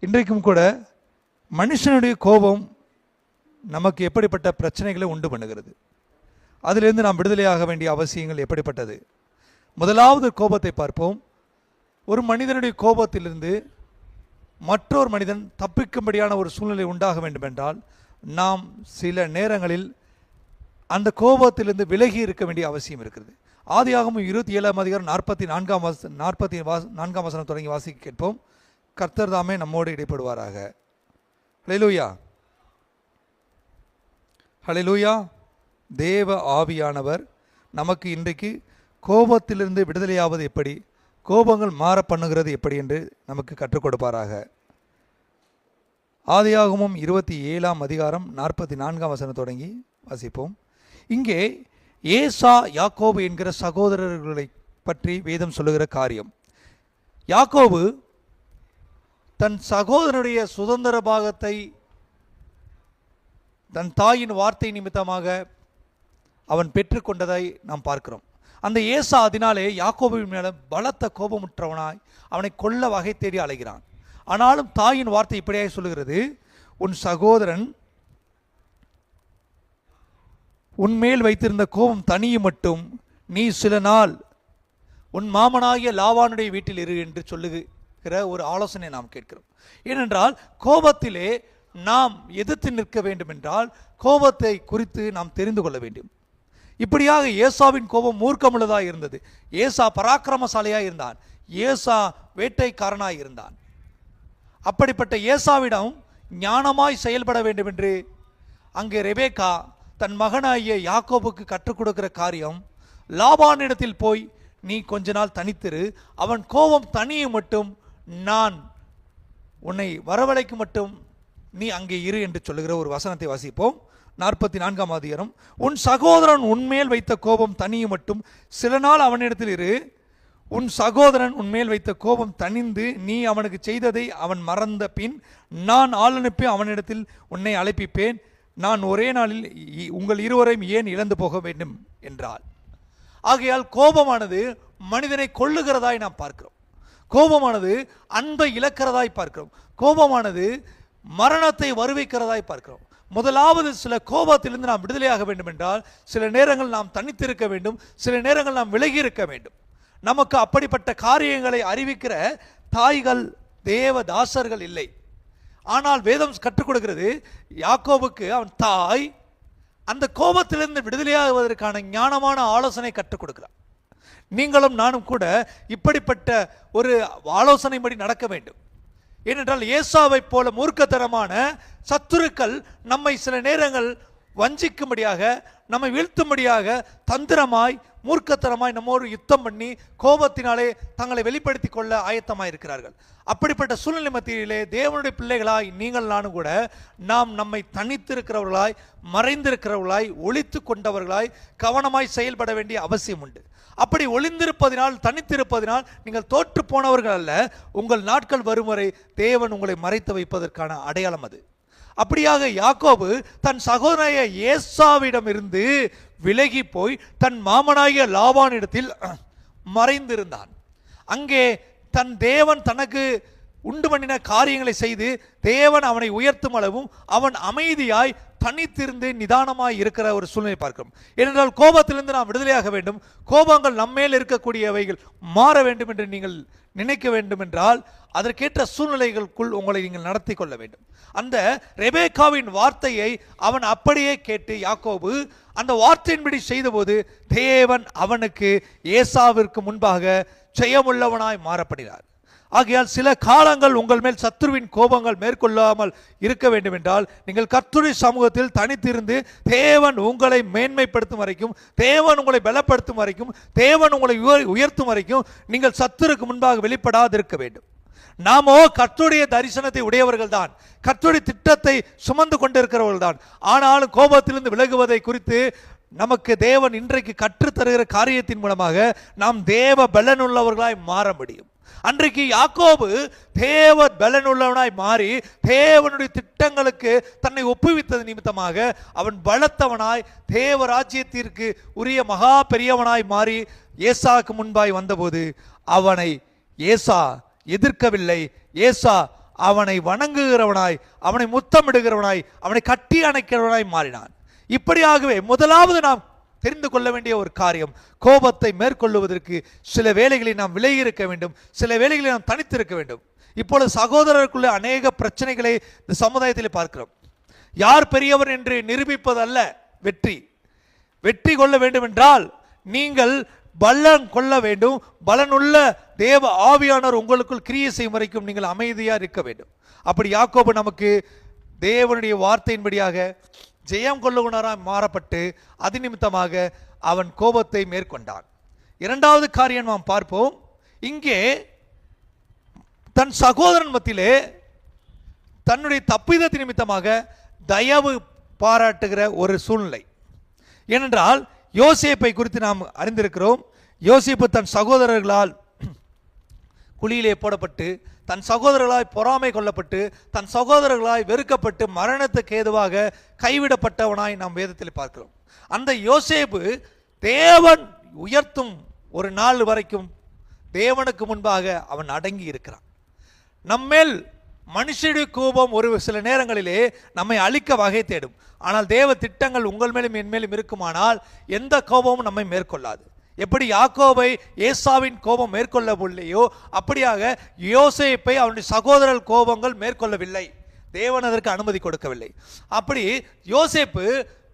இன்றைக்கும் கூட மனுஷனுடைய கோபம் நமக்கு எப்படிப்பட்ட பிரச்சனைகளை உண்டு பண்ணுகிறது? அதிலிருந்து நாம் விடுதலையாக வேண்டிய அவசியங்கள் எப்படிப்பட்டது? முதலாவது கோபத்தை பார்ப்போம். ஒரு மனிதனுடைய கோபத்திலிருந்து மற்றொரு மனிதன் தப்பிக்கும்படியான ஒரு சூழ்நிலை உண்டாக வேண்டுமென்றால் நாம் சில நேரங்களில் அந்த கோபத்திலிருந்து விலகி இருக்க வேண்டிய அவசியம் இருக்கிறது. ஆதியாகவும் இருபத்தி ஏழாம் அதிகாரம் நாற்பத்தி நான்காம் வாச நாற்பத்தி வா நான்காம் வசனம் தொடங்கி வாசிக்க கேட்போம். கர்த்தர் தாமே நம்மோடு இடைப்படுவாராக. ஹலெலூயா ஹலெலூயா தேவ ஆவியானவர் நமக்கு இன்றைக்கு கோபத்திலிருந்து விடுதலையாவது எப்படி கோபங்கள் மாற பண்ணுகிறது எப்படி என்று நமக்கு கற்றுக் கொடுப்பாராக. ஆதியாகமும் இருபத்தி ஏழாம் அதிகாரம் நாற்பத்தி நான்காம் வசனம் தொடங்கி வாசிப்போம். இங்கே ஏசா யாக்கோபு என்கிற சகோதரர்களை பற்றி வேதம் சொல்லுகிற காரியம். யாக்கோபு தன் சகோதரனுடைய சுதந்திர பாகத்தை தன் தாயின் வார்த்தை நிமித்தமாக அவன் பெற்றுக்கொண்டதை நாம் பார்க்கிறோம். அந்த ஏசா அதனாலே யாக்கோபின் மேலே பலத்த கோபமுற்றவனாய் அவனை கொல்ல வகை தேடி அலைகிறான். ஆனாலும் தாயின் வார்த்தை இப்படியாக சொல்லுகிறது உன் சகோதரன் உன்மேல் வைத்திருந்த கோபம் தனியும் மட்டும் நீ சில நாள் உன் மாமனாகிய லாவானுடைய வீட்டில் இரு என்று சொல்லுகிற ஒரு ஆலோசனை நாம் கேட்கிறோம். ஏனென்றால் கோபத்திலே நாம் எதிர்த்து நிற்க வேண்டும் என்றால் கோபத்தை குறித்து நாம் தெரிந்து கொள்ள வேண்டும். இப்படியாக ஏசாவின் கோபம் மூர்க்கமுள்ளதாக இருந்தது. ஏசா பராக்கிரமசாலியாக இருந்தான் ஏசா வேட்டைக்காரனாய் இருந்தான். அப்படிப்பட்ட ஏசாவிடம் ஞானமாய் செயல்பட வேண்டும் என்று அங்கே ரெபேக்கா தன் மகனாகிய யாக்கோபுக்கு கற்றுக் கொடுக்கிற காரியம் லாபானிடத்தில் போய் நீ கொஞ்ச நாள் தனித்திரு அவன் கோபம் தனியை மட்டும் நான் உன்னை வரவழைக்கு மட்டும் நீ அங்கே இரு என்று சொல்லுகிற ஒரு வசனத்தை வாசிப்போம். நாற்பத்தி நான்காம் அதிகாரம். உன் சகோதரன் உன்மேல் வைத்த கோபம் தனியும் மட்டும். சில நாள் அவனிடத்தில் இரு. உன் சகோதரன் உன்மேல் வைத்த கோபம் தணிந்து நீ அவனுக்கு செய்ததை அவன் மறந்த பின் நான் ஆள் அனுப்பி அவனிடத்தில் உன்னை அழைப்பிப்பேன். நான் ஒரே நாளில் இ- உங்கள் இருவரையும் ஏன் இழந்து போக வேண்டும்? என்றால் ஆகையால் கோபமானது மனிதனை கொள்ளுகிறதாய் நாம் பார்க்கிறோம். கோபமானது அன்பை இழக்கிறதாய் பார்க்கிறோம். கோபமானது மரணத்தை வருவிக்கிறதாய் பார்க்கிறோம். முதலாவது சில கோபத்திலிருந்து நாம் விடுதலையாக வேண்டும் என்றால் சில நேரங்கள் நாம் தனித்திருக்க வேண்டும். சில நேரங்கள் நாம் விலகி இருக்க வேண்டும். நமக்கு அப்படிப்பட்ட காரியங்களை அறிவிக்கிற தாய்கள் தேவ தாசர்கள் இல்லை. ஆனால் வேதம் கற்றுக் கொடுக்கிறது யாக்கோபுக்கு அவன் தாய். அந்த கோபத்திலிருந்து விடுதலையாகுவதற்கான ஞானமான ஆலோசனை கற்றுக் கொடுக்கிறான். நீங்களும் நானும் கூட இப்படிப்பட்ட ஒரு ஆலோசனைப்படி நடக்க வேண்டும். ஏனென்றால் ஏசாவைப் போல மூர்க்கத்தனமான சத்துருக்கள் நம்மை சில நேரங்கள் வஞ்சிக்கும்படியாக நம்மை வீழ்த்தும்படியாக தந்திரமாய் மூர்க்கத்தனமாய் நம்மோடு யுத்தம் பண்ணி கோபத்தினாலே தங்களை வெளிப்படுத்திக் கொள்ள ஆயத்தமாக இருக்கிறார்கள் அப்படிப்பட்ட சூழ்நிலை மத்தியிலே தேவனுடைய பிள்ளைகளாய் நீங்கள் நானும் கூட நாம் நம்மை தனித்திருக்கிறவர்களாய் மறைந்திருக்கிறவர்களாய் ஒழித்து கொண்டவர்களாய் கவனமாய் செயல்பட வேண்டிய அவசியம் உண்டு. அப்படி ஒளிந்திருப்பதினால் தனித்திருப்பதினால் நீங்கள் தோற்று போனவர்கள் அல்ல. உங்கள் நாட்கள் வரும் வரை தேவன் உங்களை மறைத்து வைப்பதற்கான அடையாளம் அது. அப்படியாக யாக்கோபு தன் சகோதரைய ஏசாவிடம் இருந்து விலகி போய் தன் மாமனாகிய லாபானிடத்தில் மறைந்திருந்தான். அங்கே தன் தேவன் தனக்கு உண்டு பண்ணின காரியங்களை செய்து தேவன் அவனை உயர்த்தும் அளவும் அவன் அமைதியாய் தனித்திருந்து நிதானமாய் இருக்கிற ஒரு சூழ்நிலை பார்க்கிறோம். ஏனென்றால் கோபத்திலிருந்து நாம் விடுதலையாக வேண்டும். கோபங்கள் நம்மேல் இருக்கக்கூடியவைகள் மாற வேண்டும் என்று நீங்கள் நினைக்க வேண்டும் என்றால் அதற்கேற்ற சூழ்நிலைகளுக்குள் உங்களை நீங்கள் நடத்தி கொள்ள வேண்டும். அந்த ரெபேக்காவின் வார்த்தையை அவன் அப்படியே கேட்டு யாக்கோபு அந்த வார்த்தையின்படி செய்தபோது தேவன் அவனுக்கு ஏசாவிற்கு முன்பாக ஜெயமுள்ளவனாய் மாறப்படினார் ஆகையால் சில காலங்கள் உங்கள் மேல் சத்துருவின் கோபங்கள் மேற்கொள்ளாமல் இருக்க வேண்டும் என்றால் நீங்கள் கர்த்தருடைய சமூகத்தில் தனித்திருந்து தேவன் உங்களை மேன்மைப்படுத்தும் வரைக்கும் தேவன் உங்களை பலப்படுத்தும் வரைக்கும் தேவன் உங்களை உயர்த்தும் வரைக்கும் நீங்கள் சத்துருக்கு முன்பாக வெளிப்படாதிருக்க வேண்டும். நாமோ கத்துடைய தரிசனத்தை உடையவர்கள் தான் கர்த்தருடைய திட்டத்தை சுமந்து கொண்டிருக்கிறவர்கள் தான் ஆனாலும் கோபத்திலிருந்து விலகுவதை குறித்து நமக்கு தேவன் இன்றைக்கு கற்றுத் தருகிற காரியத்தின் மூலமாக நாம் தேவ பலனுள்ளவர்களாய் மாற முடியும். அன்றைக்கு யாக்கோபு தேவ பலனுள்ளவனாய் மாறி தேவனுடைய திட்டங்களுக்கு தன்னை ஒப்புவித்தது நிமித்தமாக அவன் பலத்தவனாய் தேவ ராஜ்யத்திற்கு உரிய மகா பெரியவனாய் மாறி ஏசாக்கு முன்பாய் வந்தபோது அவனை ஏசா எதிர்க்கவில்லை. ஏசா அவனை வணங்குகிறவனாய் அவனை முத்தமிடுகிறவனாய் அவனை கட்டி அணைக்கிறவனாய் மாறினான். இப்படியாகவே முதலாவது நாம் தெரிந்து கொள்ள வேண்டிய ஒரு காரியம். கோபத்தை மேற்கொள்ளுவதற்கு சில வேலைகளை நாம் விலகி இருக்க வேண்டும். சில வேலைகளை நாம் தனித்திருக்க வேண்டும். இப்பொழுது சகோதரருக்குள்ள அநேக பிரச்சனைகளை இந்த சமுதாயத்தில் பார்க்கிறோம். யார் பெரியவர் என்று நிரூபிப்பதல்ல வெற்றி. வெற்றி கொள்ள வேண்டும் என்றால் நீங்கள் பலன் கொள்ள வேண்டும். பலனுள்ள தேவ ஆவியானவர் உங்களுக்குள் கிரியை செய்யும் வரைக்கும் நீங்கள் அமைதியாக இருக்க வேண்டும். அப்படி யாக்கோபு நமக்கு தேவனுடைய வார்த்தையின்படியாக ஜெயம் கொள்ளுகுணராய் மாறப்பட்டு அது நிமித்தமாக அவன் கோபத்தை மேற்கொண்டான். இரண்டாவது காரியம் நாம் பார்ப்போம். இங்கே தன் சகோதரன் மத்தியிலே தன்னுடைய தப்பிதத்தின் நிமித்தமாக தயவு பாராட்டுகிற ஒரு சூழ்நிலை. ஏனென்றால் யோசேப்பை குறித்து நாம் அறிந்திருக்கிறோம். யோசிப்பு தன் சகோதரர்களால் குழியிலே போடப்பட்டு தன் சகோதரர்களாய் பொறாமை கொள்ளப்பட்டு தன் சகோதரர்களாய் வெறுக்கப்பட்டு மரணத்துக்கு ஏதுவாக கைவிடப்பட்டவனாய் நாம் வேதத்தில் பார்க்கிறோம். அந்த யோசேப்பு தேவன் உயர்த்தும் ஒரு நாள் வரைக்கும் தேவனுக்கு முன்பாக அவன் அடங்கி இருக்கிறான். நம்மேல் மனுஷனுடைய கோபம் ஒரு சில நேரங்களிலே நம்மை அழிக்க வகை தேடும். ஆனால் தேவ திட்டங்கள் உங்கள் மேலும் என் மேலும் இருக்குமானால் எந்த கோபமும் நம்மை மேற்கொள்ளாது. எப்படி யாக்கோபை ஏசாவின் கோபம் மேற்கொள்ளவில்லையோ அப்படியாக யோசேப்பை அவனுடைய சகோதரர் கோபங்கள் மேற்கொள்ளவில்லை. தேவன் அதற்கு அனுமதி கொடுக்கவில்லை. அப்படி யோசேப்பு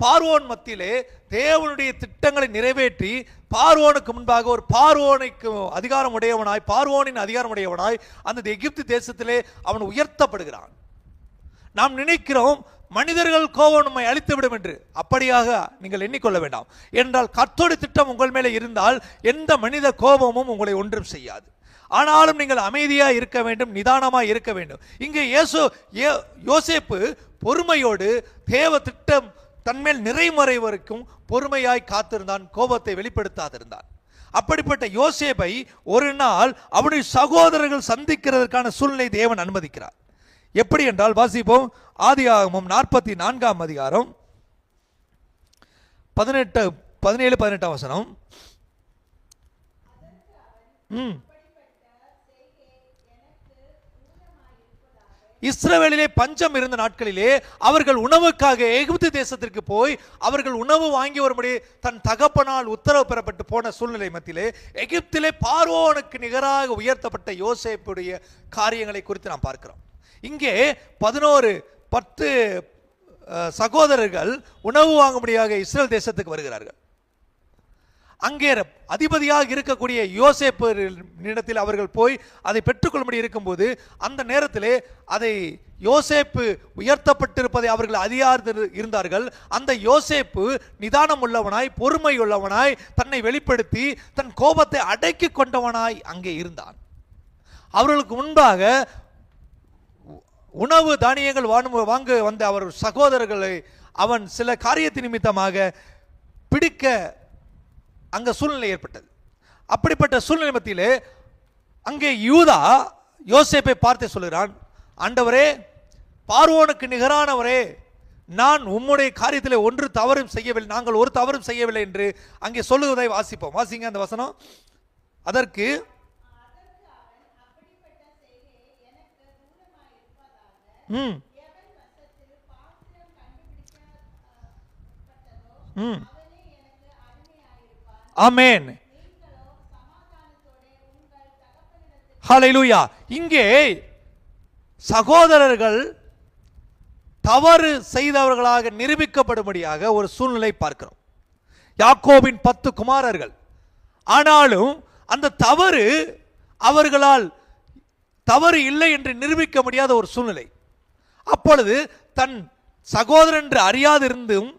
பார்வோன் மத்தியிலே தேவனுடைய திட்டங்களை நிறைவேற்றி பார்வோனுக்கு முன்பாக ஒரு பார்வோனுக்கு அதிகாரம் உடையவனாய் பார்வோனின் அதிகாரம் உடையவனாய் அந்த எகிப்து தேசத்திலே அவன் உயர்த்தப்படுகிறான். நாம் நினைக்கிறோம் மனிதர்கள் கோபம் நம்மை அழித்துவிடும் என்று அப்படியாக நீங்கள் எண்ணிக்கொள்ள வேண்டாம். என்றால் கத்தோடு திட்டம் உங்கள் மேலே இருந்தால் எந்த மனித கோபமும் உங்களை ஒன்றும் செய்யாது. ஆனாலும் நீங்கள் அமைதியா இருக்க வேண்டும் நிதானமா இருக்க வேண்டும். இங்கே இயேசு யோசேப்பு பொறுமையோடு தேவ திட்டம் தன்மேல் நிறைமுறை வரைக்கும் பொறுமையாய் காத்திருந்தான் கோபத்தை வெளிப்படுத்தாதிருந்தான். அப்படிப்பட்ட யோசேப்பை ஒரு நாள் அவனுடைய சகோதரர்கள் சந்திக்கிறதற்கான சூழ்நிலை தேவன் அனுமதிக்கிறார். எப்படி என்றால் வாசிப்போம். ஆதியாகமம் நாற்பத்தி நான்காம் அதிகாரம். பதினெட்டு பதினேழு பதினெட்டாம் வசனம். ம். இஸ்ரவேலிலே பஞ்சம் இருந்த நாட்களிலே அவர்கள் உணவுக்காக எகிப்து தேசத்திற்கு போய் அவர்கள் உணவு வாங்கி வரும்படி தன் தகப்பனால் உத்தரவு பெறப்பட்டு போன சூழ்நிலை மத்தியிலே எகிப்திலே பார்வோனுக்கு நிகராக உயர்த்தப்பட்ட யோசேப்புடைய காரியங்களை குறித்து நாம் பார்க்கிறோம். இங்கே பதினோரு பத்து சகோதரர்கள் உணவு வாங்கும்படியாக இஸ்ரேல் தேசத்துக்கு வருகிறார்கள். அங்கே அதிபதியாக இருக்கக்கூடிய யோசேப்பு இடத்தில் அவர்கள் போய் அதை பெற்றுக்கொள்ளும்படி இருக்கும்போது அந்த நேரத்திலே அதை யோசேப்பு உயர்த்தப்பட்டிருப்பதை அவர்கள் அறியாது இருந்தார்கள். அந்த யோசேப்பு நிதானம் உள்ளவனாய் பொறுமை உள்ளவனாய் தன்னை வெளிப்படுத்தி தன் கோபத்தை அடக்கி கொண்டவனாய் அங்கே இருந்தான். அவர்களுக்கு முன்பாக உணவு தானியங்கள் வாங்கு வாங்க வந்த அவர் சகோதரர்களை அவன் சில காரியத்தின் நிமித்தமாக பிடிக்க அங்க சூழ்நிலை ஏற்பட்டது. அப்படிப்பட்ட சூழ்நிலை மத்தியிலே அங்கே யூதா யோசேப்பை பார்த்து சொல்கிறான் ஆண்டவரே பார்வோனுக்கு நிகரானவரே நான் உம்முடைய காரியத்தில் ஒன்று தவறும் செய்யவில்லை நாங்கள் ஒரு தவறும் செய்யவில்லை என்று அங்கே சொல்லுவதை வாசிப்போம். வாசிங்க அந்த வசனம். அதற்கு ம். ம். ஆமென். ஹalleluya. இங்கே சகோதரர்கள் தவறு செய்தவர்களாக நிரூபிக்கப்படும்படியாக ஒரு சூழ்நிலை பார்க்கிறோம். யாக்கோவின் பத்து குமாரர்கள். ஆனாலும் அந்த தவறு அவர்களால் தவறு இல்லை என்று நிரூபிக்க முடியாத ஒரு சூழ்நிலை. அப்பொழுது தன் சகோதரன் என்று அறியாதிருந்தும்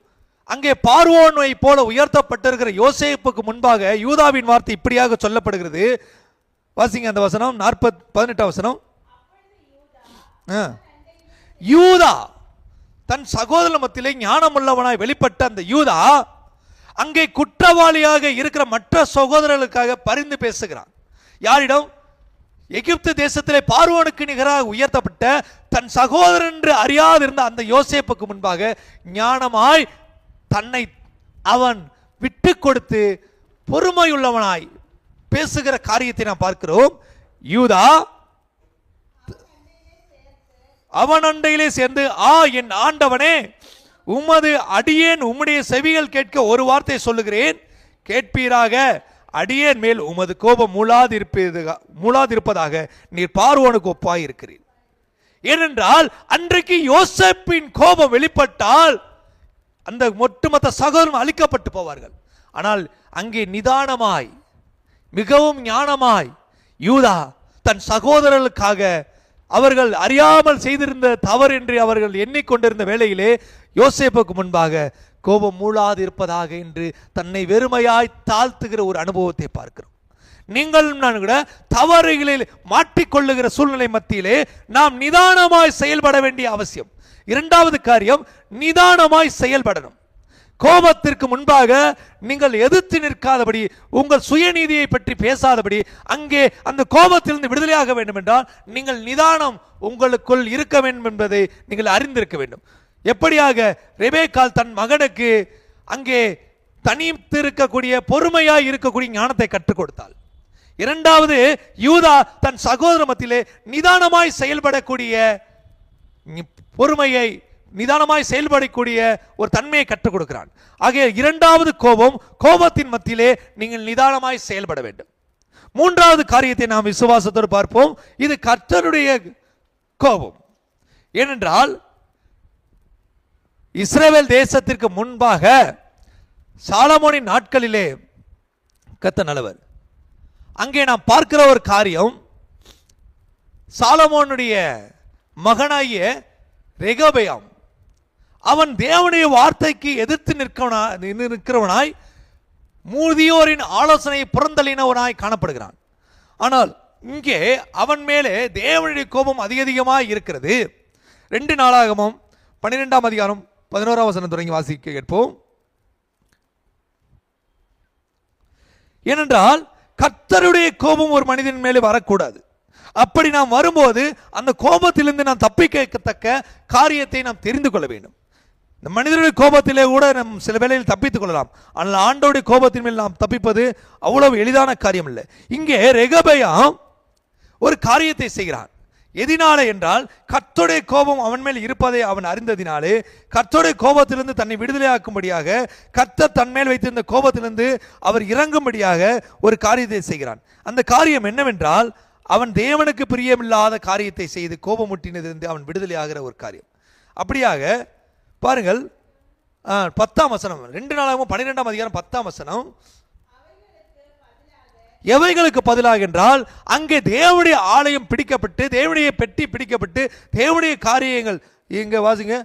அங்கே பார்வோனை போல உயர்த்தப்பட்டிருக்கிற யோசேப்புக்கு முன்பாக யூதாவின் வார்த்தை இப்படியாக சொல்லப்படுகிறது. வாசிங்க அந்த வசனம் நாற்பத் பதினெட்டாம் வசனம். ஆ. யூதா தன் சகோதர மத்தியிலே ஞானமுள்ளவனாய் வெளிப்பட்ட அந்த யூதா அங்கே குற்றவாளியாக இருக்கிற மற்ற சகோதரர்களுக்காக பரிந்து பேசுகிறான். யாரிடம்? எகிப்து தேசத்திலே பார்வோனுக்கு நிகராக உயர்த்தப்பட்ட தன் சகோதரன் என்று அறியாதிருந்த அந்த யோசேப்புக்கு முன்பாக ஞானமாய் தன்னை அவன் விட்டு கொடுத்து பொறுமையுள்ளவனாய் பேசுகிற காரியத்தை நாம் பார்க்கிறோம். யூதா அவன் அண்டையிலே சேர்ந்து ஆ என் ஆண்டவனே உமது அடியேன் உம்முடைய செவிகள் கேட்க ஒரு வார்த்தை சொல்லுகிறேன். கேட்பீராக அடியேன் மேல் உமது கோபம் மூளாதிருப்பதாக மூளாதிருப்பதாக நீர் பார்வோனுக்கு ஒப்பாய் இருக்கிறீர் ஏனென்றால் அன்றைக்கு யோசேப்பின் கோபம் வெளிப்பட்டால் அந்த ஒட்டுமொத்த சகோதரன் அழிக்கப்பட்டு போவார்கள். ஆனால் அங்கே நிதானமாய் மிகவும் ஞானமாய் யூதா தன் சகோதரர்களுக்காக அவர்கள் அறியாமல் செய்திருந்த தவறு என்று அவர்கள் எண்ணிக்கொண்டிருந்த வேளையிலே யோசேப்புக்கு முன்பாக கோபம் மூழாது இருப்பதாக என்று தன்னை வெறுமையாய் தாழ்த்துகிற ஒரு அனுபவத்தை பார்க்கிறோம். நீங்களும் நான் கூட தவறுகளில் மாட்டிக்கொள்ளுகிற சூழ்நிலை மத்தியிலே நாம் நிதானமாய் செயல்பட வேண்டிய அவசியம். இரண்டாவது காரியம் நிதானமாய் செயல்படணும். கோபத்திற்கு முன்பாக நீங்கள் எதிர்த்து நிற்காதபடி உங்கள் சுயநீதியை பற்றி பேசாதபடி அங்கே அந்த கோபத்திலிருந்து விடுதலையாக வேண்டும் என்றால் நீங்கள் நிதானம் உங்களுக்குள் இருக்க வேண்டும் என்பதை நீங்கள் அறிந்திருக்க வேண்டும். எப்படியாக ரெபேக்கால் தன் மகனுக்கு அங்கே தனித்து இருக்கக்கூடிய பொறுமையாய் இருக்கக்கூடிய ஞானத்தை கற்றுக் கொடுத்தாள். இரண்டாவது யூதா தன் சகோதர மத்தியிலே நிதானமாய் செயல்படக்கூடிய பொறுமையை நிதானமாய் செயல்படக்கூடிய ஒரு தன்மையை கற்றுக் கொடுக்கிறான். ஆகிய இரண்டாவது கோபம் கோபத்தின் மத்தியிலே நீங்கள் நிதானமாய் செயல்பட வேண்டும். மூன்றாவது காரியத்தை நாம் விசுவாசத்தோடு பார்ப்போம். இது கர்த்தருடைய கோபம். ஏனென்றால் இஸ்ரேவேல் தேசத்திற்கு முன்பாக சாலமோனின் நாட்களிலே கத்த நல்லவர். அங்கே நாம் பார்க்கிற ஒரு காரியம் சாலமோனுடைய மகனாகிய ரெகபயாம் அவன் தேவனுடைய வார்த்தைக்கு எதிர்த்து நிற்கவனா நின்று நிற்கிறவனாய் மூதியோரின் ஆலோசனையை புறந்தள்ளினவனாய் காணப்படுகிறான். ஆனால் இங்கே அவன் மேலே தேவனுடைய கோபம் அதிக அதிகமாக இருக்கிறது. ரெண்டு நாளாகமும் பன்னிரெண்டாம் அதிகாரம் பதினோராம் வசனம் தொடங்கி வாசிக்க கேட்போம். ஏனென்றால் கர்த்தருடைய கோபம் ஒரு மனிதன் மேலே வரக்கூடாது. அப்படி நாம் வரும்போது அந்த கோபத்திலிருந்து நாம் தப்பிக்கத்தக்க காரியத்தை நாம் தெரிந்து கொள்ள வேண்டும். இந்த மனிதனுடைய கோபத்திலே கூட நம் சில வேளையில் தப்பித்துக் கொள்ளலாம். ஆனால் ஆண்டோடைய கோபத்தின் மேல் நாம் தப்பிப்பது அவ்வளவு எளிதான காரியம் இல்லை இங்கே ரெகபயாம் ஒரு காரியத்தை செய்கிறான். எதினாலே என்றால் கத்தோடைய கோபம் அவன் மேல் இருப்பதை அவன் அறிந்ததினாலே கத்தோடைய கோபத்திலிருந்து தன்னை விடுதலையாக்கும்படியாக கத்த தன்மேல் வைத்திருந்த கோபத்திலிருந்து அவர் இறங்கும்படியாக ஒரு காரியத்தை செய்கிறான். அந்த காரியம் என்னவென்றால் அவன் தேவனுக்கு பிரியமில்லாத காரியத்தை செய்து கோபமுட்டினதிலிருந்து அவன் விடுதலையாகிற ஒரு காரியம். அப்படியாக பாருங்கள் பத்தாம் வசனம் ரெண்டு நாளாகவும் பன்னிரெண்டாம் அதிகாரம் பத்தாம் வசனம் எவைகளுக்கு பதிலாக என்றால் அங்கே தேவனுடைய ஆலயம் பிடிக்கப்பட்டு தேவனுடைய பெட்டி பிடிக்கப்பட்டு தேவனுடைய காரியங்கள் இங்கே வாசிங்க.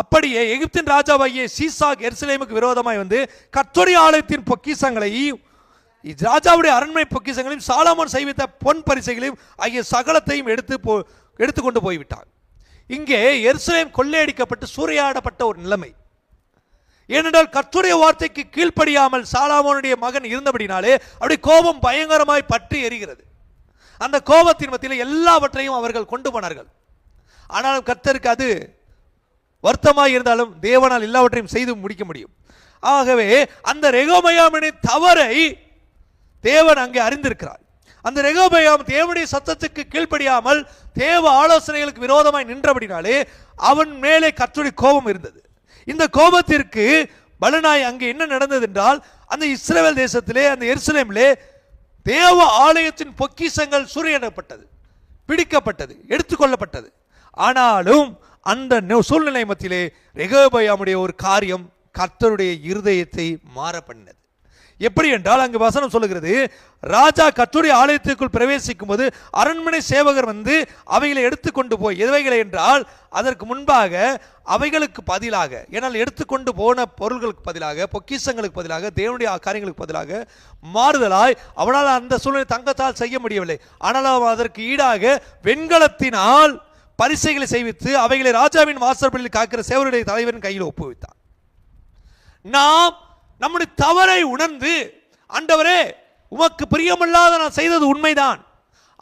அப்படியே எகிப்தின் ராஜாவாகிய சீசாக் எருசலேமுக்கு விரோதமாய் வந்து கத்தோடைய ஆலயத்தின் பொக்கிசங்களை ராஜாவுடைய அரண்மனை பொக்கிசங்களையும் சாலமோன் செய்வித்த பொன் பரிசைகளையும் ஆகிய சகலத்தையும் எடுத்து போ எடுத்துக்கொண்டு போய்விட்டான். இங்கே எருசலேம் கொள்ளையடிக்கப்பட்டு சூறையாடப்பட்ட ஒரு நிலைமை. ஏனென்றால் கர்த்தருடைய வார்த்தைக்கு கீழ்ப்படியாமல் சாலாமோனுடைய மகன் இருந்தபடினாலே அப்படி கோபம் பயங்கரமாய் பற்றி எரிகிறது. அந்த கோபத்தின் மத்தியில் எல்லாவற்றையும் அவர்கள் கொண்டு போனார்கள். ஆனாலும் கர்த்தருக்கு அது வருத்தமாக இருந்தாலும் தேவனால் எல்லாவற்றையும் செய்து முடிக்க முடியும். ஆகவே அந்த ரெகோபயாமின் தவறை தேவன் அங்கே அறிந்திருக்கிறார். அந்த ரெகோபயாம் தேவனுடைய சத்தத்துக்கு கீழ்ப்படியாமல் தேவ ஆலோசனைகளுக்கு விரோதமாய் நின்றபடினாலே அவன் மேலே கர்த்தருடைய கோபம் இருந்தது. இந்த கோபத்திற்கு பலனாய் அங்கே என்ன நடந்தது என்றால் அந்த இஸ்ரேல் தேசத்திலே அந்த எருசலேமிலே தேவ ஆலயத்தின் பொக்கிஷங்கள் சூறையிடப்பட்டது பிடிக்கப்பட்டது எடுத்துக்கொள்ளப்பட்டது. ஆனாலும் அந்த சூழ்நிலை மத்தியிலே ரெகோபயாமுடைய ஒரு காரியம் கர்த்தருடைய இருதயத்தை மாற பண்ணினது எப்படி என்றால் அங்கு வசனம் சொல்லுகிறது ராஜா கத்துடைய ஆலயத்திற்குள் பிரவேசிக்கும் போது அரண்மனை சேவகர் வந்து அவைகளை எடுத்துக்கொண்டு போய் எவைகளை என்றால் அதற்கு முன்பாக அவைகளுக்கு பதிலாக ஏனால் எடுத்துக்கொண்டு போன பொருள்களுக்கு பதிலாக பொக்கிஷங்களுக்கு பதிலாக தேவனுடைய காரியங்களுக்கு பதிலாக மாறுதலாய் அவனால் அந்த சூழ்நிலை தங்கத்தால் செய்ய முடியவில்லை. ஆனால் அவன் அதற்கு ஈடாக வெண்கலத்தினால் பரிசைகளை செய்வித்து அவைகளை ராஜாவின் வாசற்படியில் காக்கிற சேவருடைய தலைவரின் கையில் ஒப்புவித்தான். நாம் நம்முடைய தவறை உணர்ந்து ஆண்டவரே உமக்கு பிரியமில்லாத நான் செய்தது உண்மைதான்.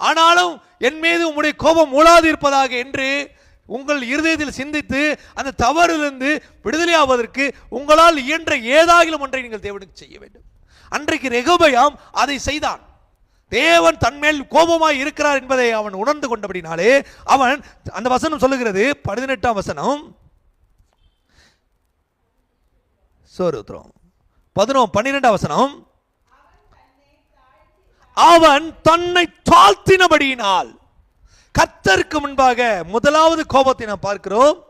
ஆனாலும் என் மீது உம்முடைய கோபம் மூளாது இருப்பதாக என்று உங்கள் இருதயத்தில் சிந்தித்து அந்த தவறிலிருந்து விடுதலையாவதற்கு உங்களால் இயன்ற ஏதாகிலும் ஒன்றை நீங்கள் தேவனுக்கு செய்ய வேண்டும். அன்றைக்கு ரெகோபயாம் அதை செய்தான். தேவன் தன்மேல் கோபமாய் இருக்கிறார் என்பதை அவன் உணர்ந்து கொண்டபடினாலே அவன் அந்த வசனம் சொல்லுகிறது பதினெட்டாம் வசனம். சோருத்ரம் பதினோ பன்னிரெண்டாம் வசனம். அவன் தன்னை தாழ்த்தினபடியினால். கத்தருக்கு முன்பாக முதலாவது கோபத்தை நாம் பார்க்கிறோம்.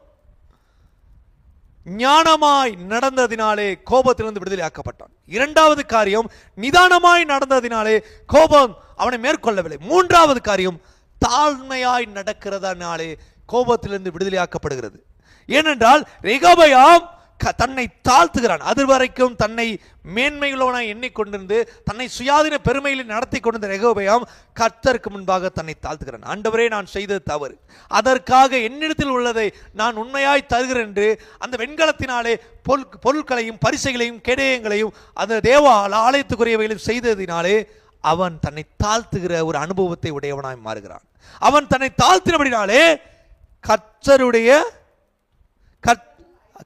ஞானமாய் நடந்ததினாலே கோபத்திலிருந்து விடுதலை ஆக்கப்பட்டான். இரண்டாவது காரியம் நிதானமாய் நடந்ததினாலே கோபம் அவனை மேற்கொள்ளவில்லை. மூன்றாவது காரியம் தாழ்மையாய் நடக்கிறதனாலே கோபத்திலிருந்து விடுதலை ஆக்கப்படுகிறது. ஏனென்றால் ரெகபயாம் தன்னை தாழ்த்துகிறான். அது வரைக்கும் தன்னை மேன்மையுள்ளவனாய் எண்ணிக்கொண்டிருந்து தன்னை சுயாதீன பெருமையில் நடத்தி கொண்டிருந்த ரெகோபயாம் கர்த்தருக்கு முன்பாக தன்னை தாழ்த்துகிறான். ஆண்டவரே நான் செய்தது தவறு. அதற்காக என்னிடத்தில் உள்ளதை நான் உண்மையாய் தருகிறேன் என்று அந்த வெண்கலத்தினாலே பொருள் பொருட்களையும் பரிசைகளையும் கேடயங்களையும் அந்த தேவ ஆலயத்துக்குரியவைகளையும் செய்ததினாலே அவன் தன்னை தாழ்த்துகிற ஒரு அனுபவத்தை உடையவனாய் மாறுகிறான். அவன் தன்னை தாழ்த்தினபடினாலே கர்த்தருடைய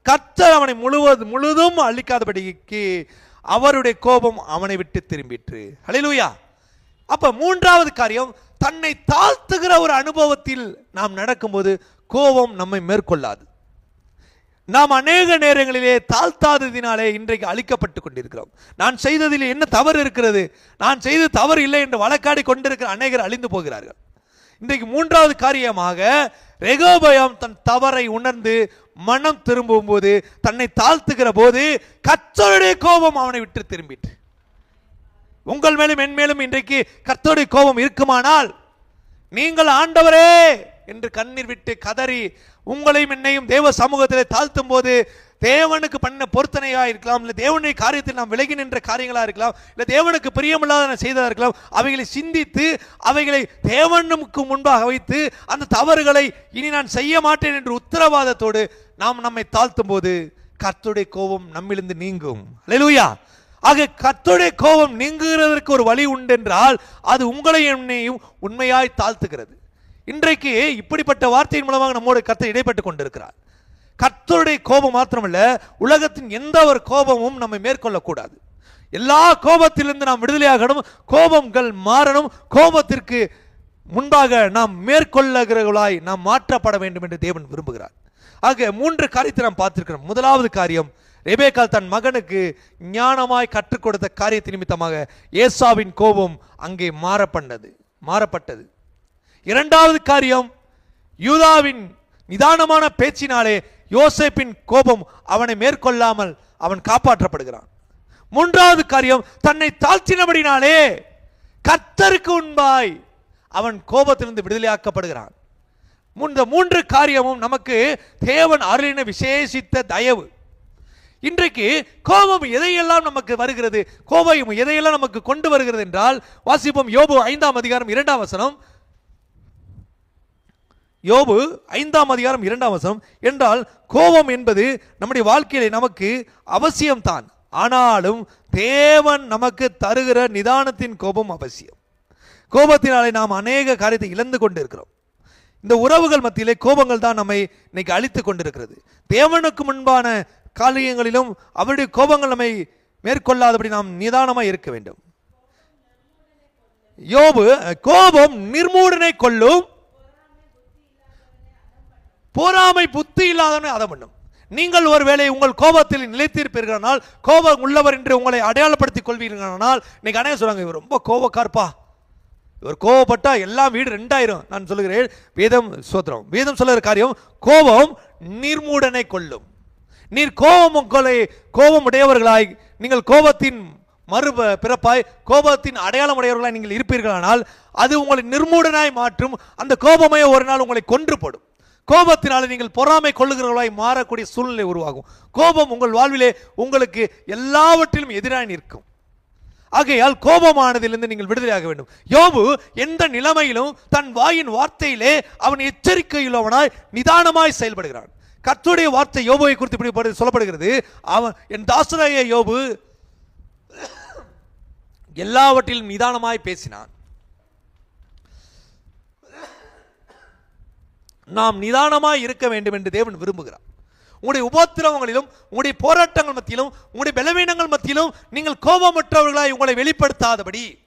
கர்த்தர் அவனை முழுவது முழுதும் அழிக்காதபடிக்கு அவருடைய கோபம் அவனை விட்டு திரும்பிற்று. ஹalleluya அப்ப மூன்றாவது காரியம் தன்னை தாழ்த்துகிற ஒரு அனுபவத்தில் நாம் நடக்கும்போது கோபம் நம்மை மேற்கொள்ளாது. நாம் அநேக நேரங்களிலே தாழ்த்தாததினாலே இன்றைக்கு அழிக்கப்பட்டு கொண்டிருக்கிறோம். நான் செய்ததில் என்ன தவறு இருக்கிறது? நான் செய்து தவறு இல்லை என்று வழக்காடி கொண்டிருக்கிற அநேகர் அழிந்து போகிறார்கள். இன்றைக்கு மூன்றாவது காரியமாக ரெகோபயம் தன் தவறை உணர்ந்து மனம் திரும்பும் போது தன்னை தாழ்த்துகிற போது கத்தருடைய கோபம் அவனை விட்டு திரும்பிட்டு உங்கள் மேலும் என் மேலும் இன்றைக்கு கத்தருடைய கோபம் இருக்குமானால் நீங்கள் ஆண்டவரே என்று கண்ணீர் விட்டு கதறி உங்களையும் என்னையும் தேவ சமூகத்திலே தாழ்த்தும் போது தேவனுக்கு பண்ண பொருத்தனையா இருக்கலாம் இல்லை தேவனுடைய காரியத்தில் நாம் விலகி நின்ற காரியங்களா இருக்கலாம் இல்லை தேவனுக்கு பிரியமில்லாத செய்ததா இருக்கலாம் அவைகளை சிந்தித்து அவைகளை தேவனுக்கு முன்பாக வைத்து அந்த தவறுகளை இனி நான் செய்ய மாட்டேன் என்று உத்தரவாதத்தோடு நாம் நம்மை தாழ்த்தும் போது கர்த்தருடைய கோபம் நம்மிலிருந்து நீங்கும். அல்லேலூயா ஆக கர்த்தருடைய கோபம் நீங்குகிறதற்கு ஒரு வழி உண்டென்றால் அது உங்களை என்னையும் உண்மையாய் தாழ்த்துகிறது. இன்றைக்கு இப்படிப்பட்ட வார்த்தையின் மூலமாக நம்மோடு கர்த்தர் இடைப்பட்டு கொண்டிருக்கிறார். கர்த்தருடைய கோபம் மாத்திரமல்ல உலகத்தின் எந்த ஒரு கோபமும் நம்மை மேற்கொள்ளக்கூடாது. எல்லா கோபத்திலிருந்து நாம் விடுதலையாகணும் கோபங்கள் மாறணும் கோபத்திற்கு முன்பாக நாம் மேற்கொள்ளுகிறவர்களாய் நாம் மாற்றப்பட வேண்டும் என்று தேவன் விரும்புகிறார். ஆக மூன்று காரியத்தை நாம் பார்த்திருக்கிறோம். முதலாவது காரியம் ரெபேக்கால் தன் மகனுக்கு ஞானமாய் கற்றுக் கொடுத்த காரியத்தை நிமித்தமாக ஏசாவின் கோபம் அங்கே மாறப்பட்டது மாறப்பட்டது. இரண்டாவது காரியம் யூதாவின் நிதானமான பேச்சினாலே யோசேப்பின் கோபம் அவனை மேற்கொள்ளாமல் அவன் காப்பாற்றப்படுகிறான். மூன்றாவது காரியம் தன்னை தாழ்த்தினபடினாலே கத்தருக்கு உண்பாய் அவன் கோபத்திலிருந்து விடுதலையாக்கப்படுகிறான். இந்த மூன்று காரியமும் நமக்கு தேவன் அருளின விசேஷித்த தயவு. இன்றைக்கு கோபம் எதையெல்லாம் நமக்கு வருகிறது கோபம் எதையெல்லாம் நமக்கு கொண்டு வருகிறது என்றால் வாசிப்போம் யோபு ஐந்தாம் அதிகாரம் இரண்டாம் வசனம். யோபு ஐந்தாம் அதிகாரம் இரண்டாம் வசனம் என்றால் கோபம் என்பது நம்முடைய வாழ்க்கையில நமக்கு அவசியம்தான். ஆனாலும் தேவன் நமக்கு தருகிற நிதானத்தின் கோபம் அவசியம். கோபத்தினாலே நாம் அநேக காரியத்தை இழந்து கொண்டிருக்கிறோம். இந்த உறவுகள் மத்தியிலே கோபங்கள் தான் நம்மை இன்னைக்கு அழித்து கொண்டிருக்கிறது. தேவனுக்கு முன்பான காரியங்களிலும் அவருடைய கோபங்கள் நம்மை மேற்கொள்ளாதபடி நாம் நிதானமாக இருக்க வேண்டும். யோபு கோபம் நிர்மூடனை கொள்ளும் பொறாமை புத்தி இல்லாதவனே அதை பண்ணும். நீங்கள் ஒருவேளை உங்கள் கோபத்தில் நிலைத்திருப்பீர்களானால் கோபம் உள்ளவர் என்று உங்களை அடையாளப்படுத்திக் கொள்வீர்களானால் இன்னைக்கு அணைய சொல்றாங்க இவர் ரொம்ப கோபக்கார்ப்பா. இவர் கோபப்பட்டா எல்லாம் வீடு ரெண்டாயிரம். நான் சொல்லுகிறேன் வேதம் சோத்திரம். வேதம் சொல்லுகிற காரியம் கோபம் நீர்மூடனை கொள்ளும் நீர் கோபம் கொலை கோபம் உடையவர்களாய் நீங்கள் கோபத்தின் மறு பிறப்பாய் கோபத்தின் அடையாளம் உடையவர்களாய் நீங்கள் இருப்பீர்களானால் அது உங்களை நிர்மூடனாய் மாற்றும். அந்த கோபமே ஒரு நாள் உங்களை கொன்று போடும். கோபத்தினால நீங்கள் பொறாமை கொள்ளுகிறவர்களாய் மாறக்கூடிய சூழ்நிலை உருவாகும். கோபம் உங்கள் வாழ்விலே உங்களுக்கு எல்லாவற்றிலும் எதிராக நிற்கும். ஆகையால் கோபமானதிலிருந்து நீங்கள் விடுதலையாக வேண்டும். யோபு எந்த நிலைமையிலும் தன் வாயின் வார்த்தையிலே அவன் எச்சரிக்கையுள்ளவனாய் நிதானமாய் செயல்படுகிறான். கர்த்தருடைய வார்த்தை யோபுவை குறித்து இப்படி சொல்லப்படுகிறது. அவன் என் தாசராய யோபு எல்லாவற்றிலும் நிதானமாய் பேசினான். நாம் நிதானமாய் இருக்க வேண்டும் என்று தேவன் விரும்புகிறார். உங்களுடைய உபத்திரவங்களிலும் உங்களுடைய போராட்டங்கள் மத்தியிலும் உங்களுடைய பலவீனங்கள் மத்தியிலும் நீங்கள் கோபமற்றவர்களாய் உங்களை வெளிப்படுத்தாதபடி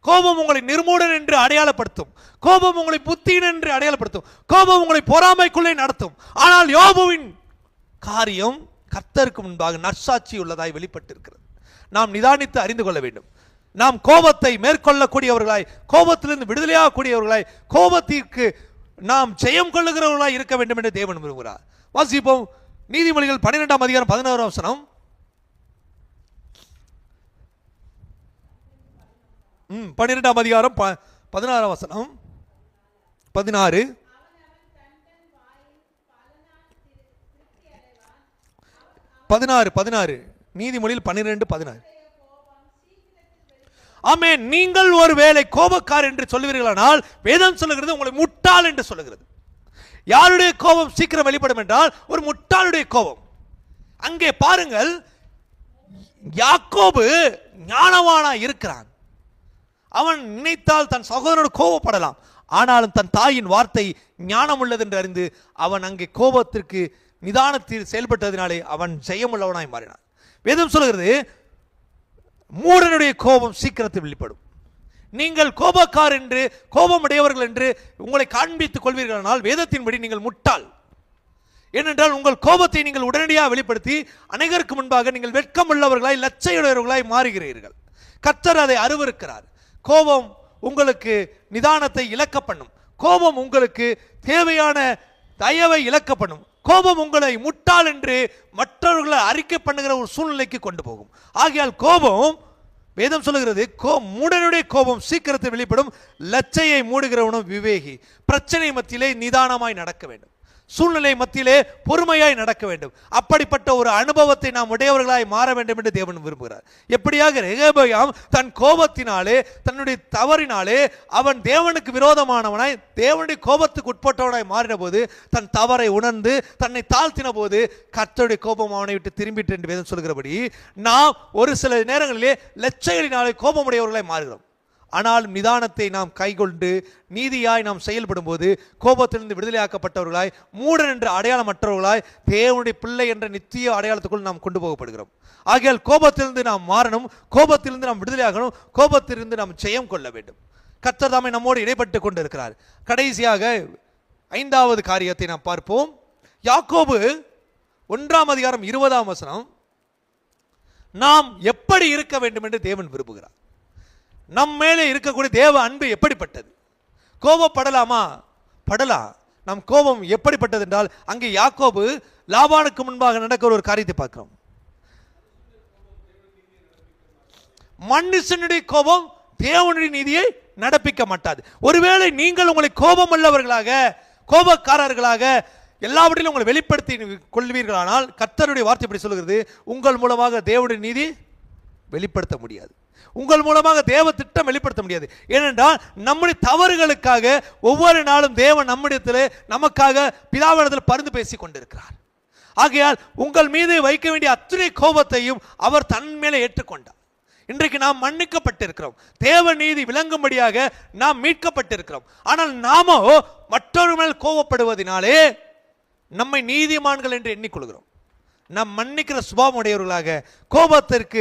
கோபம் உங்களை நிர்மூடன் என்று அடையாளப்படுத்தும். கோபம் உங்களை புத்தியின் என்று அடையாளப்படுத்தும். கோபம் உங்களை பொறாமைக்குள்ளே நடத்தும். ஆனால் யோபுவின் காரியம் கர்த்தருக்கு முன்பாக நற்சாட்சி உள்ளதாய் வெளிப்பட்டிருக்கிறது. நாம் நிதானித்து அறிந்து கொள்ள வேண்டும். நாம் கோபத்தை மேற்கொள்ளக்கூடியவர்களாய் கோபத்திலிருந்து விடுதலையாகக்கூடியவர்களாய் கோபத்திற்கு நாம் ஜெயம் கொள்ளுகிறவர்களாக இருக்க வேண்டும் என்று தேவன் விரும்புகிறார். வாசிப்போம். நீதிமொழிகள் பன்னிரெண்டாம் அதிகாரம் பதினோராம் வசனம். ம் பன்னிரெண்டாம் அதிகாரம் ப பதினாறாம் வசனம். பதினாறு. பதினாறு பதினாறு. நீதிமொழியில் பன்னிரெண்டு பதினாறு. ஆமே நீங்கள் ஒரு வேளை கோபக்கார் என்று சொல்லுவீர்களானால் வேதம் சொல்லுகிறது உங்களை முட்டாள் என்று சொல்லுகிறது. யாருடைய கோபம் சீக்கிரம் வெளிப்படும் என்றால் ஒரு முட்டாளுடைய கோபம். அங்கே பாருங்கள் யாக்கோபு ஞானவானா இருக்கிறான். அவன் நினைத்தால் தன் சகோதரனோடு கோபப்படலாம். ஆனாலும் தன் தாயின் வார்த்தை ஞானம் உள்ளது என்று அறிந்து அவன் அங்கே கோபத்திற்கு நிதானத்தில் செயல்பட்டதினாலே அவன் ஜெயமுள்ளவனாய் மாறினான். வேதம் சொல்கிறது மூடனுடைய கோபம் சீக்கிரத்தில் வெளிப்படும். நீங்கள் கோபக்கார் என்று கோபமுடையவர்கள் என்று உங்களை காண்பித்துக் கொள்வீர்களானால் வேதத்தின்படி நீங்கள் முட்டாள். ஏனென்றால் உங்கள் கோபத்தை நீங்கள் உடனடியாக வெளிப்படுத்தி அனைவருக்கு முன்பாக நீங்கள் வெட்கம் உள்ளவர்களாய் லட்சையுடையவர்களாய் மாறுகிறீர்கள். கத்தர் அதை அருவருக்கிறார். கோபம் உங்களுக்கு நிதானத்தை இழக்க பண்ணும் கோபம் உங்களுக்கு தேவையான தயவை இழக்க பண்ணும் கோபம் உங்களை முட்டாள் என்று மற்றவர்களை அறிக்கை பண்ணுகிற ஒரு சூழ்நிலைக்கு கொண்டு போகும். ஆகையால் கோபம் வேதம் சொல்லுகிறது கோ மூடனுடைய கோபம் சீக்கிரத்தில் வெளிப்படும். லச்சையை மூடுகிறவனும் விவேகி. பிரச்சனை மத்தியிலே நிதானமாய் நடக்க வேண்டும். சூழ்நிலை மத்தியிலே பொறுமையாய் நடக்க வேண்டும். அப்படிப்பட்ட ஒரு அனுபவத்தை நாம் உடையவர்களாய் மாற வேண்டும் என்று தேவன் விரும்புகிறார். எப்படியாக ரெகபயாம் தன் கோபத்தினாலே தன்னுடைய தவறினாலே அவன் தேவனுக்கு விரோதமானவனாய் தேவனுடைய கோபத்துக்கு உட்பட்டவனாய் மாறின போது தன் தவறை உணர்ந்து தன்னை தாழ்த்தின போது கத்தருடைய கோபம் அவனை விட்டு திரும்பிட்டு என்று வேதம் சொல்கிறபடி நாம் ஒரு சில நேரங்களிலே லட்சங்களினாலே கோபமுடையவர்களாய் மாறுகிறோம். ஆனாலும் நிதானத்தை நாம் கைகொண்டு நீதியாய் நாம் செயல்படும் போது கோபத்திலிருந்து விடுதலையாக்கப்பட்டவர்களாய் மூடன் என்ற அடையாளமற்றவர்களாய் தேவனுடைய பிள்ளை என்ற நித்திய அடையாளத்துக்குள் நாம் கொண்டு போகப்படுகிறோம். ஆகையால் கோபத்திலிருந்து நாம் மாறணும் கோபத்திலிருந்து நாம் விடுதலையாகணும் கோபத்திலிருந்து நாம் ஜெயம் கொள்ள வேண்டும். கத்தர் தாமே நம்மோடு இடைப்பட்டு கொண்டு இருக்கிறார் கடைசியாக ஐந்தாவது காரியத்தை நாம் பார்ப்போம். யாக்கோபு ஒன்றாம் அதிகாரம் இருபதாம் வசனம் நாம் எப்படி இருக்க வேண்டும் என்று தேவன் விரும்புகிறார். நம் மேலே இருக்கக்கூடிய தேவ அன்பு எப்படிப்பட்டது? கோபப்படலாமா? படலாம் நம் கோபம் எப்படிப்பட்டது என்றால் அங்கே யாக்கோபு லாபானுக்கு முன்பாக நடக்கிற ஒரு காரியத்தை பார்க்கிறோம். மனுஷனுடைய கோபம் தேவனுடைய நீதியை நடப்பிக்க மாட்டாது. ஒருவேளை நீங்கள் உங்களை கோபம் உள்ளவர்களாக கோபக்காரர்களாக எல்லாவற்றிலும் உங்களை வெளிப்படுத்தி கொள்வீர்களானால் கர்த்தருடைய வார்த்தை இப்படி சொல்கிறது உங்கள் மூலமாக தேவனுடைய நீதி வெளிப்படுத்த முடியாது. உங்கள் மூலமாக தேவ திட்டம் வெளிப்படுத்த முடியாது. ஏனென்றால் நம்முடைய தவறுகளுக்காக ஒவ்வொரு நாளும் தேவன் நம்மிடத்தில் நமக்காக பிதாவிடத்தில் பருந்து பேசிக் கொண்டிருக்கிறார். ஆகையால் உங்கள் மீது வைக்க வேண்டிய அத்தனை கோபத்தையும் அவர் தன் மேலே ஏற்றுக்கொண்டார். இன்றைக்கு நாம் மன்னிக்கப்பட்டிருக்கிறோம். தேவ நீதி விளங்கும்படியாக நாம் மீட்கப்பட்டிருக்கிறோம். ஆனால் நாமோ மற்றொரு மேல் கோபப்படுவதனாலே நம்மை நீதிமான்கள் என்று எண்ணிக்கொள்கிறோம். நாம் மன்னிக்கிற சுபாவம் உடையவர்களாக கோபத்திற்கு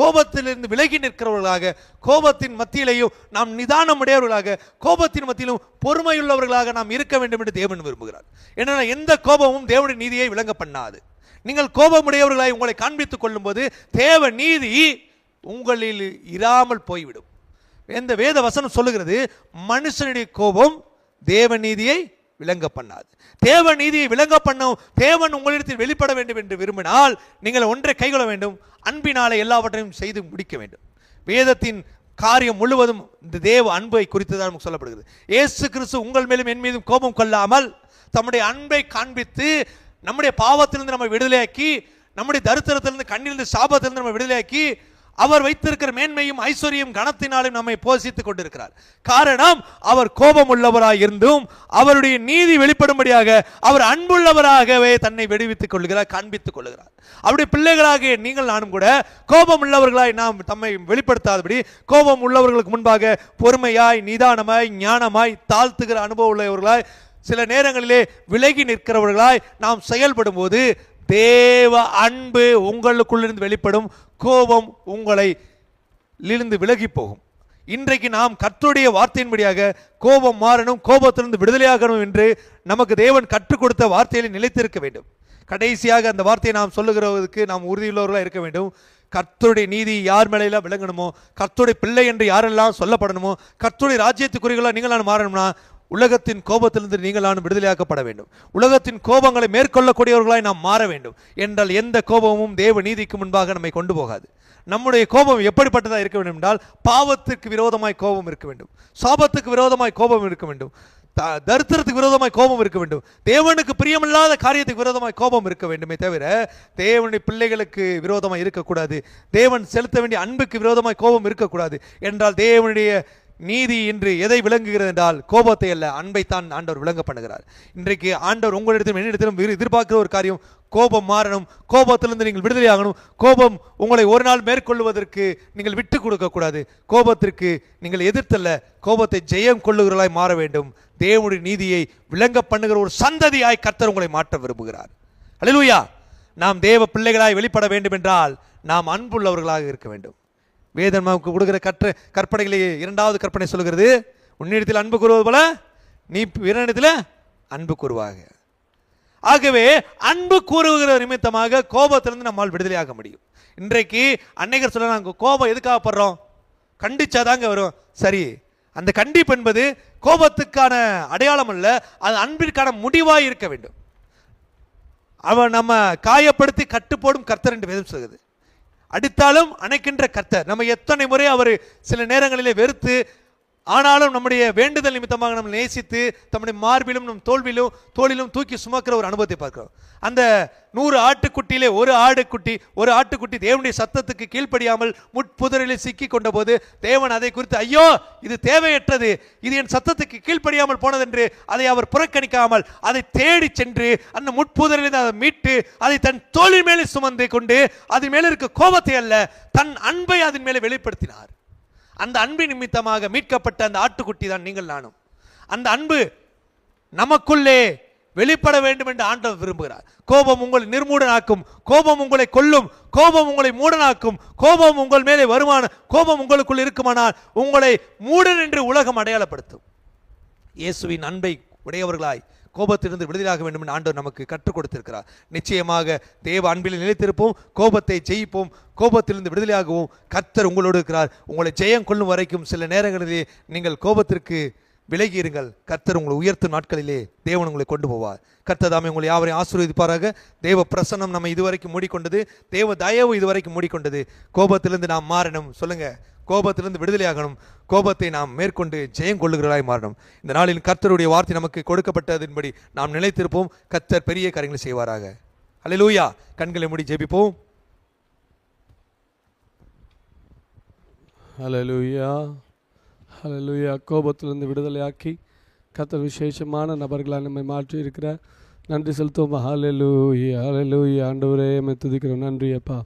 கோபத்திலிருந்து விலகி நிற்கிறவர்களாக கோபத்தின் மத்தியிலேயும் நாம் நிதானம் உடையவர்களாக கோபத்தின் மத்தியிலும் பொறுமையுள்ளவர்களாக நாம் இருக்க வேண்டும் என்று தேவன் விரும்புகிறார். ஏன்னா எந்த கோபமும் தேவனுடைய நீதியை விளங்க பண்ணாது. நீங்கள் கோபமுடையவர்களாய் உங்களை காண்பித்துக் கொள்ளும்போது தேவ நீதி உங்களில் இராமல் போய்விடும். எந்த வேத வசனம் சொல்லுகிறது மனுஷனுடைய கோபம் தேவ நீதியை விளங்க பண்ணாது. தேவ நீதியை விளங்க பண்ணும். தேவன் உங்களிடத்தில் வெளிப்பட வேண்டும் என்று விரும்பினால் நீங்கள் ஒன்றை கைகொள்ள வேண்டும். அன்பினாலே எல்லாவற்றையும் செய்து முடிக்க வேண்டும். வேதத்தின் காரியம் முழுவதும் இந்த தேவ அன்பை குறித்து தான் நமக்கு சொல்லப்படுகிறது. ஏசு கிறிஸ்து உங்கள் மேலும் என் மீதும் கோபம் கொள்ளாமல் தம்முடைய அன்பை காண்பித்து நம்முடைய பாவத்திலிருந்து நம்ம விடுதலையாக்கி நம்முடைய தரித்திரத்திலிருந்து கண்ணிலிருந்து சாபத்திலிருந்து நம்ம விடுதலையாக்கி அவர் வைத்திருக்கிற மேன்மையும் ஐஸ்வர்யம் கனத்தினாலும் நம்மை போஷித்துக் கொண்டிருக்கிறார். காரணம் அவர் கோபம் உள்ளவராக இருந்தும் அவருடைய நீதி வெளிப்படும்படியாக அவர் அன்புள்ளவராகவே தன்னை விடுவித்துக் கொள்கிறார் காண்பித்துக் கொள்கிறார். அவருடைய பிள்ளைகளாக நீங்கள் நானும் கூட கோபம் உள்ளவர்களாய் நாம் தம்மை வெளிப்படுத்தாதபடி கோபம் உள்ளவர்களுக்கு முன்பாக பொறுமையாய் நிதானமாய் ஞானமாய் தாழ்த்துகிற அனுபவம் உள்ளவர்களாய் சில நேரங்களிலே விலகி நிற்கிறவர்களாய் நாம் செயல்படும் போது தேவ அன்பு உங்களுக்குள்ளிருந்து வெளிப்படும். கோபம் உங்களை இருந்து விலகி போகும். இன்றைக்கு நாம் கத்துடைய வார்த்தையின்படியாக கோபம் மாறணும் கோபத்திலிருந்து விடுதலையாகணும் என்று நமக்கு தேவன் கற்றுக் கொடுத்த வார்த்தையில நிலைத்திருக்க வேண்டும். கடைசியாக அந்த வார்த்தையை நாம் சொல்லுகிறதுக்கு நாம் உறுதியுள்ளவர்களாக இருக்க வேண்டும். கர்த்தருடைய நீதி யார் மேலையெல்லாம் விளங்கணுமோ கர்த்தருடைய பிள்ளை என்று யாரெல்லாம் சொல்லப்படணுமோ கர்த்தருடைய ராஜ்யத்துக்குரியர்களாக நீங்களாம் மாறணும்னா உலகத்தின் கோபத்திலிருந்து நீங்களான விடுதலையாக்கப்பட வேண்டும். உலகத்தின் கோபங்களை மேற்கொள்ளக்கூடியவர்களாய் நாம் மாற வேண்டும். என்றால் எந்த கோபமும் தேவ நீதிக்கு முன்பாக நம்மை கொண்டு போகாது. நம்முடைய கோபம் எப்படிப்பட்டதாக இருக்க வேண்டும் என்றால் பாவத்துக்கு விரோதமாய் கோபம் இருக்க வேண்டும். சாபத்துக்கு விரோதமாய் கோபம் இருக்க வேண்டும். த- தரித்திரத்துக்கு விரோதமாய் கோபம் இருக்க வேண்டும். தேவனுக்கு பிரியமில்லாத காரியத்துக்கு விரோதமாய் கோபம் இருக்க வேண்டுமே தவிர தேவனுடைய பிள்ளைகளுக்கு விரோதமாய் இருக்கக்கூடாது. தேவன் செலுத்த வேண்டிய அன்புக்கு விரோதமாய் கோபம் இருக்கக்கூடாது. என்றால் தேவனுடைய நீதி இன்று எதை விளங்குகிறது என்றால் கோபத்தை அல்ல அன்பைத்தான் ஆண்டவர் விளங்க பண்ணுகிறார். இன்றைக்கு ஆண்டவர் உங்களிடத்திலும் என்னிடத்திலும் எதிர்பார்க்கிற ஒரு காரியம் கோபம் மாறணும் கோபத்திலிருந்து நீங்கள் விடுதலையாகணும் கோபம் உங்களை ஒரு நாள் மேற்கொள்வதற்கு நீங்கள் விட்டு கொடுக்கக்கூடாது கோபத்திற்கு நீங்கள் எதிர்த்தல்ல கோபத்தை ஜெயம் கொள்ளுகிறவர்களாய் மாற வேண்டும். தேவனுடைய நீதியை விளங்க பண்ணுகிற ஒரு சந்ததியாய் கர்த்தர் உங்களை மாற்ற விரும்புகிறார். அல்லேலூயா நாம் தேவ பிள்ளைகளாய் வெளிப்பட வேண்டும் என்றால் நாம் அன்புள்ளவர்களாக இருக்க வேண்டும். வேதன்மாவுக்கு நமக்கு கொடுக்கிற கற்ற கற்பனைகளை இரண்டாவது கற்பனை சொல்கிறது உன்னிடத்தில் அன்பு கூறுவது போல நீ பிறனிடத்தில் அன்பு கூறுவாக. ஆகவே அன்பு கூறுகிற நிமித்தமாக கோபத்திலிருந்து நம்மால் விடுதலையாக முடியும். இன்றைக்கு அன்னைகர் சொல்ல நாங்கள் கோபம் எதுக்காக படுறோம்? கண்டிச்சாதாங்க வரும். சரி அந்த கண்டிப்பு என்பது கோபத்துக்கான அடையாளம் அல்ல அது அன்பிற்கான முடிவாக இருக்க வேண்டும். அவன் நம்ம காயப்படுத்தி கட்டுப்போடும் கர்த்தர் என்று வேதம் சொல்கிறது அடித்தாலும் அணைக்கின்ற கர்த்தர். நம்ம எத்தனை முறை அவர் சில நேரங்களிலே வெறுத்து ஆனாலும் நம்முடைய வேண்டுதல் நிமித்தமாக நம்ம நேசித்து தம்முடைய மார்பிலும் நம் தோல்விலும் தோளிலும் தூக்கி சுமக்கிற ஒரு அனுபவத்தை பார்க்கிறோம். அந்த நூறு ஆட்டுக்குட்டியிலே ஒரு ஆடுக்குட்டி ஒரு ஆட்டுக்குட்டி தேவனுடைய சத்தத்துக்கு கீழ்ப்படியாமல் முட்புதரிலே சிக்கி கொண்ட போது தேவன் அதை குறித்து ஐயோ இது தேவையற்றது. இது என் சத்தத்துக்கு கீழ்ப்படியாமல் போனதென்று அதை அவர் புறக்கணிக்காமல் அதை தேடி சென்று அந்த முட்புதரிலிருந்து அதை மீட்டு அதை தன் தோளின் மேலே சுமந்து கொண்டு அதன் மேலே இருக்க கோபத்தை அல்ல தன் அன்பை அதன் மேலே வெளிப்படுத்தினார். அந்த அன்பு நிமித்தமாக மீட்கப்பட்ட அந்த ஆட்டுக்குட்டி தான் நீங்கள் நானும். அந்த அன்பு நமக்குள்ளே வெளிப்பட வேண்டும் என்று ஆண்டவர் விரும்புகிறார். கோபம் உங்களை நிர்மூடனாக்கும் கோபம் உங்களை கொல்லும் கோபம் உங்களை மூடனாக்கும் கோபம் உங்கள் மேலே வருமான கோபம் உங்களுக்குள் இருக்குமானால் உங்களை மூடன் என்று உலகம் அடையாளப்படுத்தும். இயேசுவின் அன்பை உடையவர்களாய் கோபத்திலிருந்து விடுதலாக வேண்டும் என்று ஆண்டவர் நமக்கு கற்றுக் கொடுத்திருக்கிறார். நிச்சயமாக தேவ அன்பில் நிலைத்திருப்போம் கோபத்தை ஜெயிப்போம் கோபத்திலிருந்து விடுதலையாகவும் கர்த்தர் உங்களோடு இருக்கிறார். உங்களை ஜெயம் கொள்ளும் வரைக்கும் சில நேரங்களிலே நீங்கள் கோபத்திற்கு விலகி இருங்கள் கர்த்தர் உங்களை உயர்த்தும் நாட்களிலே தேவன் உங்களை கொண்டு போவார். கர்த்தர் தாமே உங்களை யாவரையும் ஆசீர்வதிப்பாராக. தேவ பிரசன்னம் நம்ம இதுவரைக்கும் மூடிக்கொண்டது. தேவ தயவு இதுவரைக்கும் மூடிக்கொண்டது. கோபத்திலிருந்து நாம் மாறணும். சொல்லுங்க. கோபத்திலிருந்து விடுதலையாகணும் கோபத்தை நாம் மேற்கொண்டு ஜெயம் கொள்ளுகிறவர்களாய் மாறணும். இந்த நாளில் கர்த்தருடைய வார்த்தை நமக்கு கொடுக்கப்பட்டதின்படி நாம் நிலைத்திருப்போம். கர்த்தர் பெரிய காரியங்களை செய்வாராக. அல்லேலூயா கண்களை மூடி ஜெபிப்போம். ஹalleluya ஹலலுயா கோபத்திலிருந்து விடுதலையாக்கி கத்தர் விசேஷமான நபர்களாக நம்மை மாற்றி இருக்கிறார் நன்றி செலுத்துவோம். ஹalleluya ஹalleluya ஆண்டவரே உம்மை துதிக்கிறோம். நன்றி அப்பா.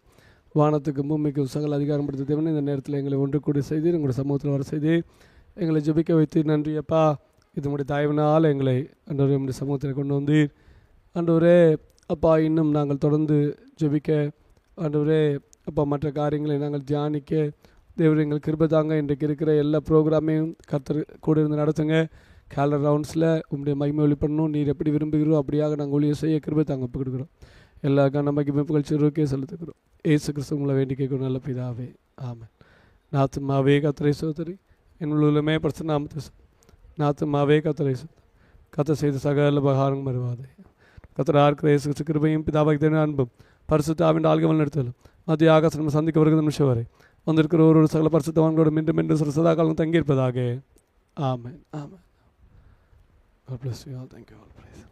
வானத்துக்கு பூமிக்கு சகல அதிகாரம் படுத்த தேவன் இந்த நேரத்தில் எங்களை ஒன்று கூடி செய்து எங்களுடைய சமூகத்தில் வர செய்து எங்களை ஜபிக்க வைத்து நன்றி அப்பா. இது உங்களுடைய தாய்வினால் எங்களை அன்றவரே நம்முடைய சமூகத்தில் கொண்டு வந்தீர். அன்றவரே அப்பா இன்னும் நாங்கள் தொடர்ந்து ஜபிக்க. ஆண்டவரே அப்பா மற்ற காரியங்களை நாங்கள் தியானிக்க. தேவர் எங்களுக்கு கிருபை தாங்க. இன்றைக்கு இருக்கிற எல்லா ப்ரோக்ராமையும் கர்த்தர் கூட இருந்து நடத்துங்க. கேலர் ரவுண்ட்ஸில் உங்களுடைய மகிமை பண்ணணும் நீர் எப்படி விரும்புகிறோம் அப்படியாக நாங்கள் ஒளியை செய்ய கிருபை தாங்க ஒப்பு கொடுக்குறோம். எல்லா கண்ணமைக்கு மகிமை புகழ்ச்சிருக்கே செலுத்துக்கிறோம் ஏசு கிறிஸ்து உங்களை வேண்டி கேட்கும் நல்ல பிதாவே. ஆமாம் நாத்துமாவே கத்திரை சோதரி என் பிரச்சனை நாமத்தை நாத்து மாவே கத்தரை சோதரி கத்த செய்த சகல பகாரம் வருவாதே. கத்தர் இருக்கிற ஏசு கிறிஸ்து கிருபையும் பிதாபாக்தேன அன்பும் பரிசுத்தாவின் ஆள்கவல் நடத்தலும் மத்திய ஆகாசம் சந்திக்க வருகிற நிமிஷம் வரை வந்திருக்கிற ஒரு ஒரு சகல பரிசுத்தவான்களோடு மீண்டும் மீண்டும் சில சதா காலம் தங்கியிருப்பதாக ஆமேன் ஆமேன் God bless you all. Thank you all. Praise.